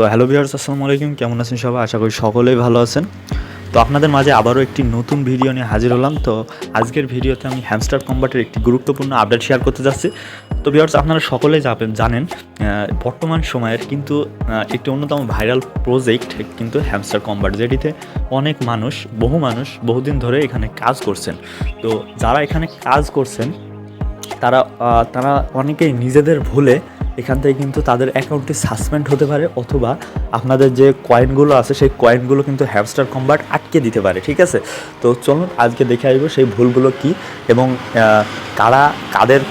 তো হ্যালো বিহার্স আসসালামু আলাইকুম। কেমন আছেন সবাই? আশা করি সকলেই ভালো আছেন। তো আপনাদের মাঝে আবারও একটি নতুন ভিডিও নিয়ে হাজির হলাম। তো আজকের ভিডিওতে আমি হ্যামস্টার কম্বাটের একটি গুরুত্বপূর্ণ আপডেট শেয়ার করতে যাচ্ছি। তো বিহার্স আপনারা সকলেই যাবেন জানেন বর্তমান সময়ের কিন্তু একটি অন্যতম ভাইরাল প্রজেক্ট কিন্তু হ্যামস্টার কম্বাট যেটিতে অনেক মানুষ, বহু মানুষ বহুদিন ধরে এখানে কাজ করছেন। তো যারা এখানে কাজ করছেন, তারা তারা অনেকেই নিজেদের ভুলে এখান থেকে কিন্তু তাদের অ্যাকাউন্টটি সাসপেন্ড হতে পারে অথবা আপনাদের যে কয়েনগুলো আছে, সেই কয়েনগুলো কিন্তু হ্যামস্টার কম্বাট আটকে দিতে পারে, ঠিক আছে? তো চলুন, আজকে দেখে আসব সেই ভুলগুলো কি এবং কারা কাদের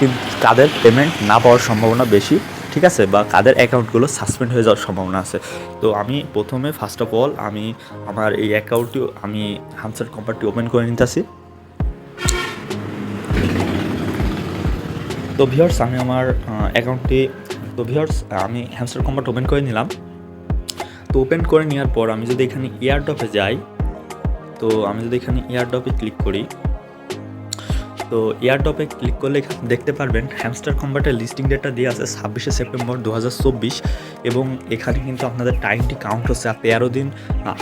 কাদের পেমেন্ট না পাওয়ার সম্ভাবনা বেশি, ঠিক আছে? বা কাদের অ্যাকাউন্টগুলো সাসপেন্ড হয়ে যাওয়ার সম্ভাবনা আছে। তো আমি প্রথমে ফার্স্ট অফ অল আমি আমার এই অ্যাকাউন্টটি আমি হ্যামস্টার কম্বাটটি ওপেন করে নিতে নিতেছি। তো ভিওর্স আমি আমার অ্যাকাউন্টটি তো ভিওর্স আমি হ্যামস্টার কম্বাট ওপেন করে নিলাম। তো ওপেন করে নেওয়ার পর আমি যদি এখানে এয়ারডপে যাই, তো আমি যদি এখানে এয়ারডপে ক্লিক করি তো এয়ারডপে ক্লিক করলে দেখতে পারবেন হ্যামস্টার কম্বাটের লিস্টিং ডেটটা দিয়ে আছে ছাব্বিশে সেপ্টেম্বর দু হাজার চব্বিশ এবং এখানে কিন্তু আপনাদের টাইমটি কাউন্ট হচ্ছে আর তেরো দিন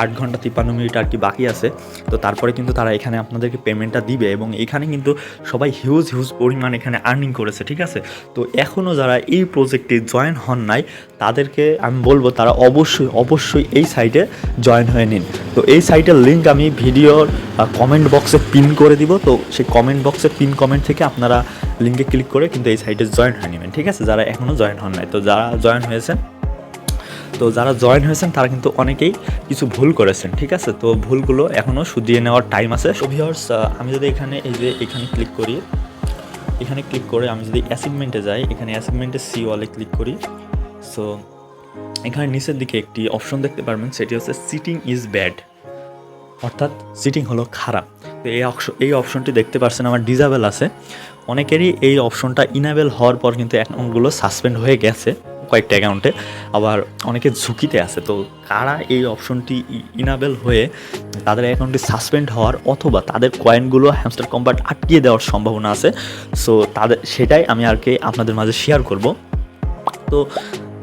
আট ঘণ্টা তিপ্পান্ন মিনিট আর কি বাকি আছে। তো তারপরে কিন্তু তারা এখানে আপনাদেরকে পেমেন্টটা দিবে এবং এখানে কিন্তু সবাই হিউজ হিউজ পরিমাণ এখানে আর্নিং করেছে, ঠিক আছে? তো এখনও যারা এই প্রজেক্টে জয়েন হন নাই, তাদেরকে আমি বলব তারা অবশ্যই অবশ্যই এই সাইটে জয়েন হয়ে নিন। তো এই সাইটের লিঙ্ক আমি ভিডিওর কমেন্ট বক্সে পিন করে দিব। তো সেই কমেন্ট বক্সে পিন কমেন্ট থেকে আপনারা লিঙ্কে ক্লিক করে কিন্তু এই সাইটে জয়েন হয়ে নেবেন, ঠিক আছে? যারা এখনও জয়েন হন নাই। তো যারা জয়েন হয়েছেন, তো যারা জয়েন হয়েছেন, তারা কিন্তু অনেকেই কিছু ভুল করেছেন, ঠিক আছে? তো ভুলগুলো এখনও শুধিয়ে নেওয়ার টাইম আছে। সো ভিউয়ার্স আমি যদি এখানে, এই যে এখানে ক্লিক করি, এখানে ক্লিক করে আমি যদি অ্যাসিগমেন্টে যাই, এখানে অ্যাসিগমেন্টে সি ওয়ালে ক্লিক করি সো এখানে নিচের দিকে একটি অপশন দেখতে পারবেন, সেটি হচ্ছে সিটিং ইজ ব্যাড অর্থাৎ সিটিং হলো খারাপ। তো এই এই অপশনটি দেখতে পাচ্ছেন আমার ডিজাবেল আছে। অনেকেরই এই অপশনটা ইনাবেল হওয়ার পর কিন্তু অ্যাকাউন্টগুলো সাসপেন্ড হয়ে গেছে কয়েকটা অ্যাকাউন্টে। আবার অনেকে ঝুঁকিতে আছে। তো কারা এই অপশনটি ইনাবেল হয়ে তাদের অ্যাকাউন্টটি সাসপেন্ড হওয়ার অথবা তাদের কয়েনগুলো হ্যামস্টার কম্পার্ট আটকিয়ে দেওয়ার সম্ভাবনা আছে সো তাদের, সেটাই আমি আর কি আপনাদের মাঝে শেয়ার করব। তো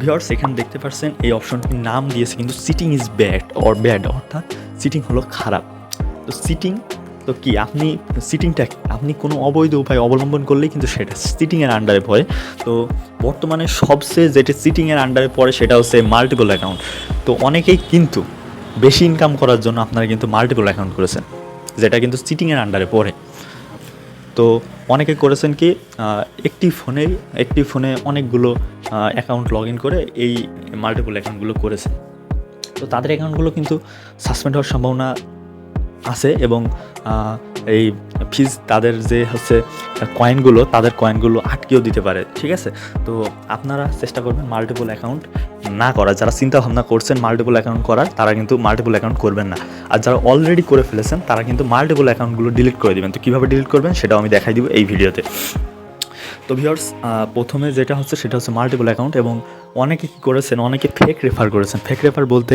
ভিওর্স এখানে দেখতে পাচ্ছেন এই অপশনটির নাম দিয়েছে কিন্তু sitting is bad or bad অর্থাৎ সিটিং হলো খারাপ। তো সিটিং তো কি, আপনি সিটিংটা আপনি কোনো অবৈধ উপায় অবলম্বন করলেই কিন্তু সেটা সিটিংয়ের আন্ডারে পড়ে। তো বর্তমানে সবচেয়ে যেটা সিটিংয়ের আন্ডারে পড়ে সেটা হচ্ছে মাল্টিপল অ্যাকাউন্ট তো অনেকেই কিন্তু বেশি ইনকাম করার জন্য আপনারা কিন্তু মাল্টিপল অ্যাকাউন্ট করেছেন, যেটা কিন্তু সিটিংয়ের আন্ডারে পড়ে। তো অনেকে করেছেন কি একটি ফোনেই, একটি ফোনে অনেকগুলো অ্যাকাউন্ট লগ ইন করে এই মাল্টিপল অ্যাকাউন্টগুলো করেছেন। তো তাদের অ্যাকাউন্টগুলো কিন্তু সাসপেন্ড হওয়ার সম্ভাবনা আছে এবং এই ফিজ তাদের যে হচ্ছে কয়েনগুলো তাদের কয়েনগুলো আটকেও দিতে পারে, ঠিক আছে? তো আপনারা চেষ্টা করবেন মাল্টিপল অ্যাকাউন্ট না করার। যারা চিন্তা ভাবনা করছেন মাল্টিপল অ্যাকাউন্ট করার, তারা কিন্তু মাল্টিপল অ্যাকাউন্ট করবেন না। আর যারা অলরেডি করে ফেলেছেন, তারা কিন্তু মাল্টিপল অ্যাকাউন্টগুলো ডিলিট করে দেবেন। তো কীভাবে ডিলিট করবেন, সেটাও আমি দেখাই দিব এই ভিডিওতে তো ভিউয়ার্স প্রথমে যেটা হচ্ছে সেটা হচ্ছে মাল্টিপল অ্যাকাউন্ট এবং অনেকে কী করেছেন, অনেকে ফেক রেফার করেছেন। ফেক রেফার বলতে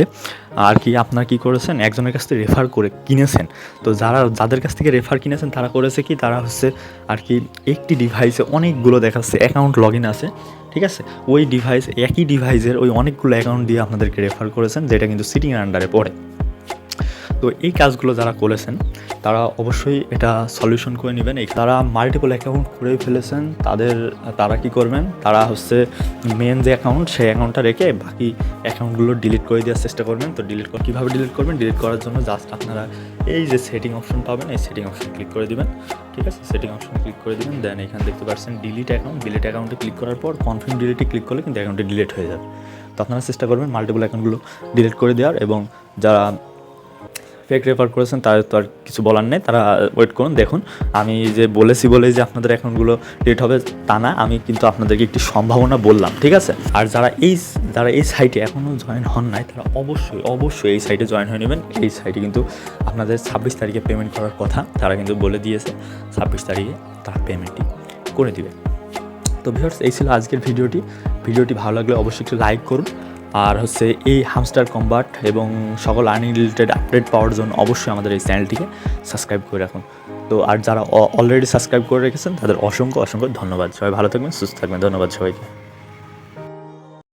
আর কি আপনারা কী করেছেন, একজনের কাছ থেকে রেফার করে কিনেছেন। তো যারা, যাদের কাছ থেকে রেফার কিনেছেন, তারা করেছে কি, তারা হচ্ছে আর কি একটি ডিভাইসে অনেকগুলো দেখাচ্ছে অ্যাকাউন্ট লগ ইন আছে, ঠিক আছে? ওই ডিভাইস একই ডিভাইসের ওই অনেকগুলো অ্যাকাউন্ট দিয়ে আপনাদেরকে রেফার করেছেন, যেটা কিন্তু সিটিংয়ের আন্ডারে পড়ে। তো এই কাজগুলো যারা করেছেন, তারা অবশ্যই এটা সলিউশন করে নেবেন। এই তারা মাল্টিপল অ্যাকাউন্ট করে ফেলেছেন, তাদের, তারা কি করবেন? তারা হচ্ছে মেন যে অ্যাকাউন্ট সেই অ্যাকাউন্টটা রেখে বাকি অ্যাকাউন্টগুলো ডিলিট করে দেওয়ার চেষ্টা করবেন। তো ডিলিট কীভাবে ডিলিট করবেন? ডিলিট করার জন্য জাস্ট আপনারা এই যে সেটিং অপশন পাবেন, এই সেটিং অপশন ক্লিক করে দিবেন। ঠিক আছে? সেটিং অপশন ক্লিক করে দিবেন দেন এখানে দেখতে পাচ্ছেন ডিলিট অ্যাকাউন্ট ডিলিট অ্যাকাউন্টে ক্লিক করার পর কনফার্ম ডিলিটে ক্লিক করলে কিন্তু অ্যাকাউন্টে ডিলিট হয়ে যাবে। তো আপনারা চেষ্টা করবেন মাল্টিপল অ্যাকাউন্টগুলো ডিলিট করে দেওয়ার এবং যারা ফেক রেফার করেছেন তাদের তো আর কিছু বলার নেই, তারা ওয়েট করুন, দেখুন। আমি যে বলেছি বলে যে আপনাদের অ্যাকাউন্টগুলো ডিলিট হবে, তা না, আমি কিন্তু আপনাদেরকে একটি সম্ভাবনা বললাম, ঠিক আছে? আর যারা এই যারা এই সাইটে এখনও জয়েন হন নাই, তারা অবশ্যই অবশ্যই এই সাইটে জয়েন হয়ে নেবেন। এই সাইটে কিন্তু আপনাদের ছাব্বিশ তারিখে পেমেন্ট করার কথা, তারা কিন্তু বলে দিয়েছে, ছাব্বিশ তারিখে তারা পেমেন্টটি করে দিবে। তো ভিউয়ার্স এই ছিল আজকের ভিডিওটি। ভিডিওটি ভালো লাগলে অবশ্যই একটু লাইক করুন আর হচ্ছে এই হামস্টার কম্বাট এবং সকল আর্নিং রিলেটেড আপডেট পাওয়ার জন্য অবশ্যই আমাদের এই চ্যানেলটিকে সাবস্ক্রাইব করে রাখুন। তো আর যারা অলরেডি সাবস্ক্রাইব করে রেখেছেন, তাদের অসংখ্য অসংখ্য ধন্যবাদ। সবাই ভালো থাকবেন, সুস্থ থাকবেন। ধন্যবাদ সবাইকে।